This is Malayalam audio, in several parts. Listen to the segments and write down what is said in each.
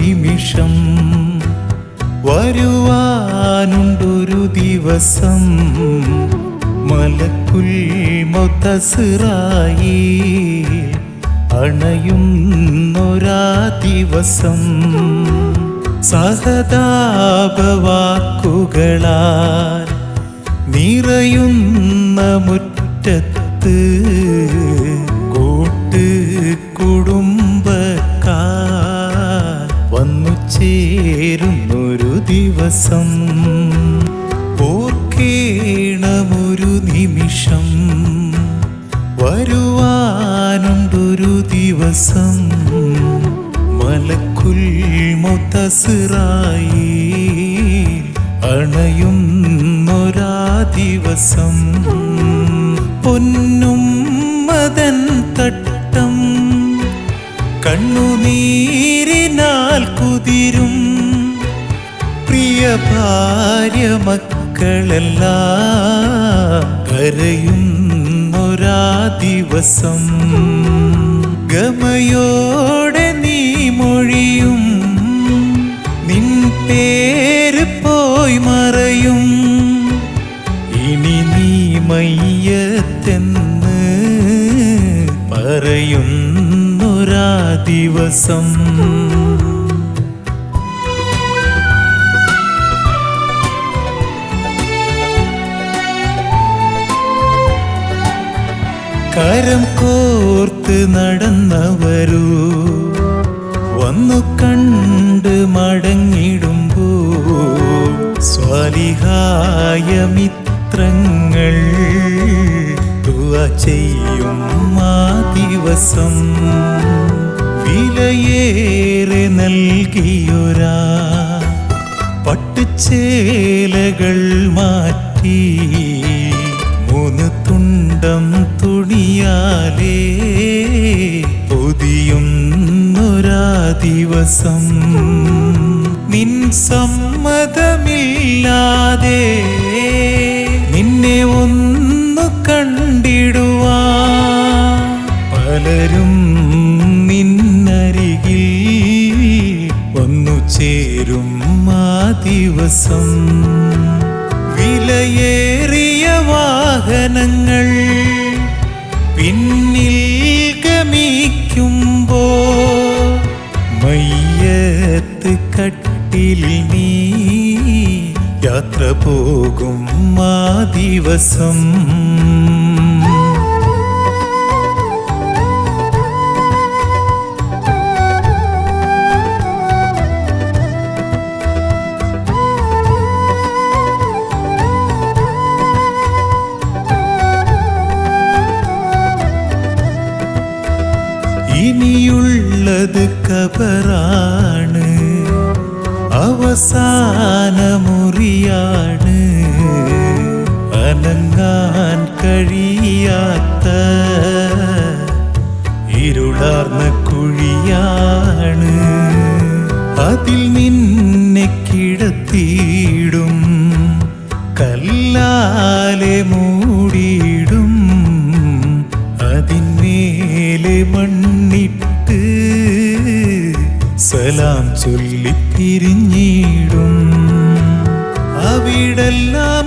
നിമിഷം വരുവാനുണ്ടൊരു ദിവസം. മലക്കുൽ മൊത്തസിറായി അണയുന്നൊരാ ദിവസം. സഹതാപവാക്കുകളാൽ നിറയുന്ന മുറ്റത്ത് ചേരുന്നൊരു ദിവസം ഓർക്കേണമൊരു നിമിഷം വരുവാനുണ്ടൊരു ദിവസം. മലക്കുൽ മുത്തസിറായി അണയുന്നൊരാ ദിവസം. പൊന്നും മതൻ തട്ടം കുതിരും. പ്രിയ ഭാര്യ മക്കളെല്ലാം കരയുന്നൊരാ ദിവസം ഗമയോടെ നീ മൊഴിയും. നിൻ പേര് പോയി മറയും. ഇനി നീ മയ്യത്തെന്ന് പറയുന്നൊരാ ദിവസം കരം കോർത്ത് നടന്നവരൂ. വന്നു കണ്ട് മടങ്ങിടുമ്പോ സ്വാലിഹായ മിത്രങ്ങൾ ചെയ്യും ആ ദിവസം. വിലയേറെ നൽകിയൊരാ. പട്ടുചേലകൾ മാറ്റി മൂന്ന് തുണ്ടം തുണിയാലേ പൊതിയുന്നൊരാ ദിവസം നിൻ സമ്മതമില്ലാതെ നിന്നെ ഒന്ന് കണ്ടിടുവാ. പലരും നിന്നരികിൽ വന്നു ചേരും ആ ദിവസം. വിലയേറിയ വാഹനങ്ങൾ ആ ദിവസം. ഇനിയുള്ളത് കബറാണ്. അവസാന മുറിയാണ് അനങ്ങാൻ കഴിയാത്ത ഇരുളാർന്ന കുഴിയാണ്. അതിൽ നിന്നെ കിടത്തിയിടും കല്ലാലെ മൂടിയിടും. അതിന്മേലെ മണ്ണിട്ട് സലാം ചൊല്ലി പിരിഞ്ഞിടും അവിടെല്ലാം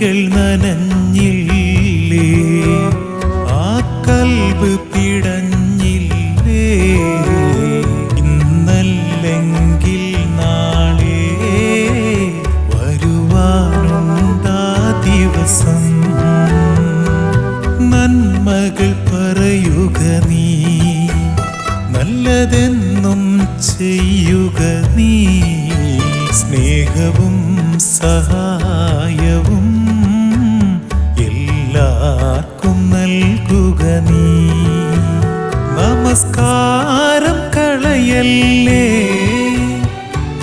നിൻമിഴികൾ നനഞ്ഞില്ലേ? ആ കൽബ് പിടഞ്ഞില്ലേ? ഇന്നല്ലെങ്കിൽ നാളെ വരുവാനുണ്ടാ ദിവസം. നന്മകൾ പറയുക നീ നല്ലതെന്നും ചെയ്യുക നീ. സ്നേഹവും സഹായവും നീ നമസ്കാരം കളയല്ലേ.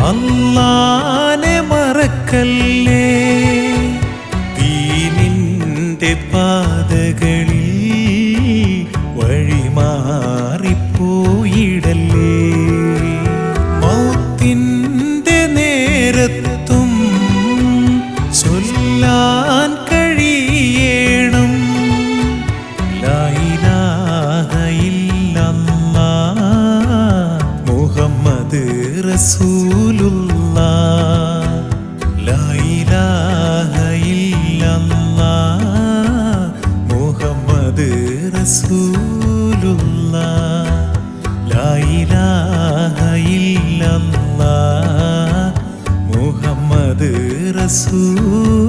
അല്ലാനെ മറക്കല്ലേ. ദീനിന്റെ പാതകളിൽ റസൂലുള്ള മുഹമ്മദ് റസൂലുള്ള മുഹമ്മദ് റസൂലുള്ള